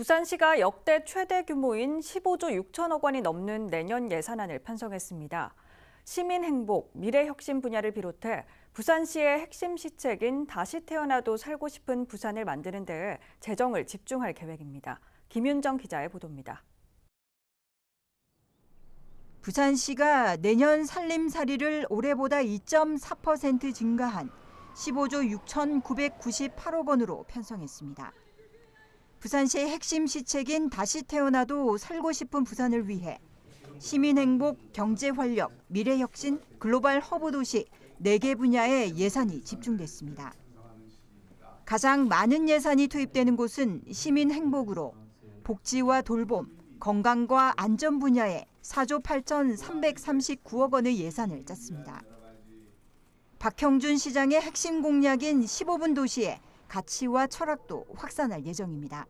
부산시가 역대 최대 규모인 15조 6천억 원이 넘는 내년 예산안을 편성했습니다. 시민 행복, 미래 혁신 분야를 비롯해 부산시의 핵심 시책인 다시 태어나도 살고 싶은 부산을 만드는 데에 재정을 집중할 계획입니다. 김윤정 기자의 보도입니다. 부산시가 내년 살림살이를 올해보다 2.4% 증가한 15조 6,998억 원으로 편성했습니다. 부산시의 핵심 시책인 다시 태어나도 살고 싶은 부산을 위해 시민 행복, 경제 활력, 미래 혁신, 글로벌 허브 도시 4개 분야에 예산이 집중됐습니다. 가장 많은 예산이 투입되는 곳은 시민 행복으로 복지와 돌봄, 건강과 안전 분야에 4조 8,339억 원의 예산을 짰습니다. 박형준 시장의 핵심 공약인 15분 도시에 가치와 철학도 확산할 예정입니다.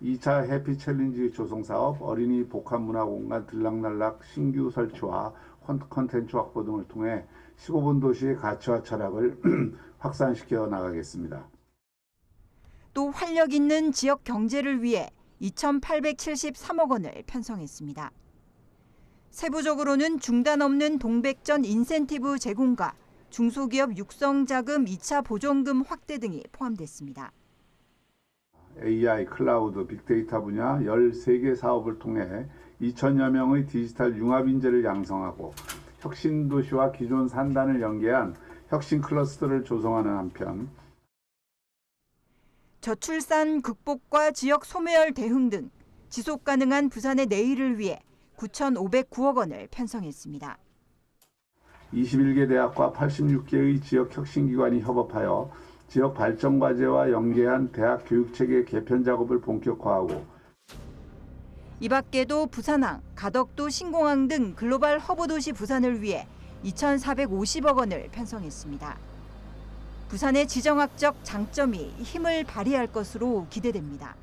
2차 해피 챌린지 조성 사업, 어린이 복합 문화 공간 들락날락 신규 설치와 콘- 콘텐츠 확보 등을 통해 15분 도시의 가치와 철학을 확산시켜 나가겠습니다. 또 활력 있는 지역 경제를 위해 2,873억 원을 편성했습니다. 세부적으로는 중단 없는 동백전 인센티브 제공과 중소기업 육성 자금 2차 보존금 확대 등이 포함됐습니다. AI, 클라우드, 빅데이터 분야 13개 사업을 통해 2천여 명의 디지털 융합 인재를 양성하고 혁신 도시와 기존 산단을 연계한 혁신 클러스터를 조성하는 한편 저출산 극복과 지역 소멸 대응 등 지속 가능한 부산의 내일을 위해 9,509억 원을 편성했습니다. 21개 대학과 86개의 지역 혁신기관이 협업하여 지역 발전 과제와 연계한 대학 교육 체계 개편 작업을 본격화하고 이 밖에도 부산항, 가덕도 신공항 등 글로벌 허브 도시 부산을 위해 2,450억 원을 편성했습니다. 부산의 지정학적 장점이 힘을 발휘할 것으로 기대됩니다.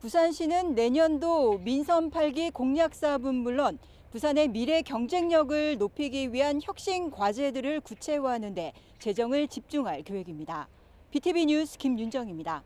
부산시는 내년도 민선 8기 공약 사업은 물론 부산의 미래 경쟁력을 높이기 위한 혁신 과제들을 구체화하는 데 재정을 집중할 계획입니다. BTV 뉴스 김윤정입니다.